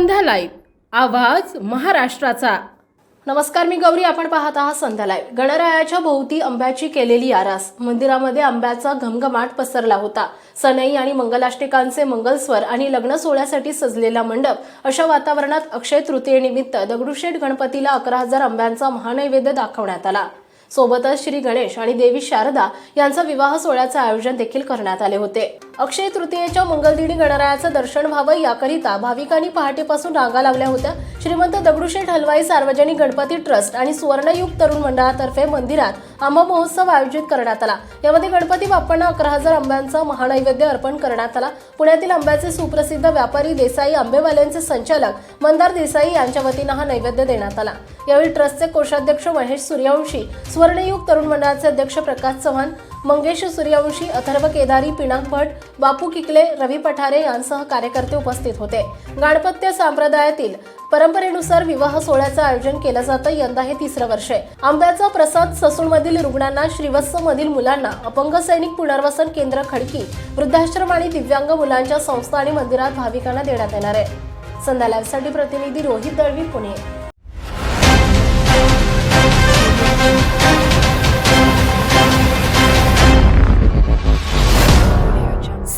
Live आवाज महाराष्ट्राचा. नमस्कार मी गौरी. आपण पाहत आहात संध्या लाईव्ह. गणरायाच्या भोवती आंब्याची केलेली आरास. मंदिरामध्ये आंब्याचा घमघमाट पसरला होता. सनई आणि मंगलाष्टिकांचे मंगलस्वर आणि लग्न सोहळ्यासाठी सजलेला मंडप. अशा वातावरणात अक्षय तृतीयेनिमित्त दगडूशेठ गणपतीला अकरा हजार आंब्यांचा महानैवेद्य दाखवण्यात आला. सोबतच श्री गणेश आणि देवी शारदा यांचा विवाह सोहळ्याचं आयोजन देखील करण्यात आले होते. अक्षय तृतीयेच्या मंगलदिनी गणरायाचं दर्शन व्हावं याकरिता भाविकांनी पहाटेपासून रांगा लावल्या होत्या. श्रीमंत दगडूशेठ हलवाई सार्वजनिक गणपती ट्रस्ट आणि सुवर्णयुग तरुण मंडळातर्फे मंदिरात आंबा महोत्सव आयोजित करण्यात आला. यामध्ये गणपती बाप्पांना अकरा हजार आंब्यांचा महानैवेद्य अर्पण करण्यात आला. पुण्यातील आंब्याचे सुप्रसिद्ध व्यापारी देसाई आंबेवाल्यांचे संचालक मंदार देसाई यांच्या वतीनं हा नैवेद्य देण्यात आला. यावेळी ट्रस्टचे कोषाध्यक्ष महेश सूर्यवंशी सुवर्णयुग तरुण मंडळाचे अध्यक्ष प्रकाश चव्हाण मंगेश सूर्यवंशी अथर्व केदारी पिनाक भट बापू किकले रवी पठारे यांसह कार्यकर्ते उपस्थित होते. गाणपत्य संप्रदायातील परंपरेनुसार विवाह सोहळ्याचं आयोजन केलं जातं यंदा हे तिसरं वर्ष. आहे आंब्याचा प्रसाद ससूनमधील रुग्णांना श्रीवत्समधील मुलांना अपंग सैनिक पुनर्वसन केंद्र खडकी वृद्धाश्रम आणि दिव्यांग मुलांच्या संस्था आणि मंदिरात भाविकांना देण्यात येणार आहे. संध्या लाईव्हसाठी प्रतिनिधी रोहित दळवी पुणे.